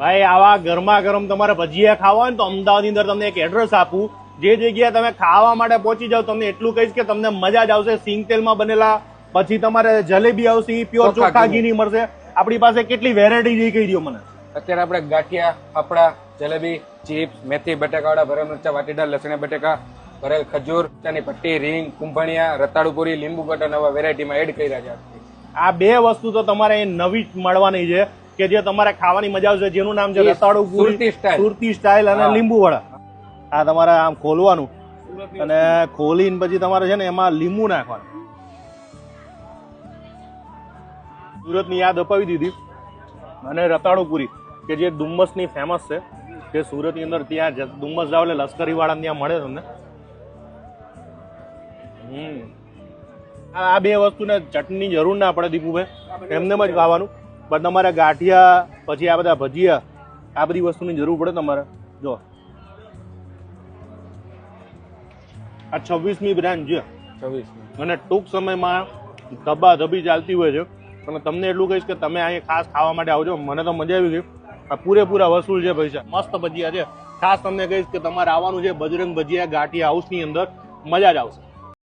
ભાઈ આવા ગરમા ગરમ તમારે ભજીયા ખાવા હોય ને તો અમદાવાદની અંદર તમને એક એડ્રેસ આપું. જે જગ્યાએ તમે ખાવા માટે પહોંચી જાવ તમને એટલું કહીશ કે તમને મજા જ આવશે. સિંગ તેલમાં બનેલા પછી તમારે જલેબી આવશે પ્યોર ચોખા ઘીની. મળશે. આપણી પાસે કેટલી વેરાયટી જે કહી દો મને. અત્યારે આપણે ગાંઠિયા ફાફડા જલેબી ચિપ્સ મેથી બટાકાવાળા ભરેલ મરચા વાટીદાર લસણ બટાકા ભરેલ ખજૂર ચાની પટ્ટી રીંગ કુંભણિયા રતાળુપુરી લીંબુ બટર નવા વેરાયટીમાં એડ કર્યા છે. આ બે વસ્તુ તો તમારે નવી જ મળવાની છે. કે જે તમારે ખાવાની મજા આવશે જેનું નામ છે રતાળુ પૂરી સુરતી. સ્ટાઇલ અને. લીંબુ વડા આ તમારે આમ ખોલવાનું. અને ખોલીને પછી તમારે છે ને એમાં લીંબુ નાખવાનું. સુરતની યાદ અપાવી દીધી. અને રતાળુ પૂરી કે જે ડુમ્મસની ફેમસ છે તે સુરતની અંદર ત્યાં ડુમ્મસ જાવ એટલે લશ્કરી વાળા ત્યાં મળે તમને. હમ. આ આ બે વસ્તુને ચટણીની જરૂર ના પડે દીપુભાઈ. એમને જ ખાવાનું. પણ તમારે ગાંઠિયા પછી આ બધા ભજીયા આ બધી વસ્તુની જરૂર પડે તમારે. જો. આ છવ્વીસમી બ્રાન્ચ છે. છવ્વીસમી. અને ટૂંક સમયમાં ધબ્બા ધબી ચાલતી હોય છે. અને તમને એટલું કહીશ કે તમે અહીંયા ખાસ ખાવા માટે આવજો. મને તો મજા આવી ગઈ. આ પૂરેપૂરા વસૂલ છે પૈસા મસ્ત ભજીયા છે. ખાસ તમને કહીશ કે તમારે આવવાનું છે. બજરંગ ભજીયા ગાંઠિયા હાઉસની અંદર. મજા જ આવશે.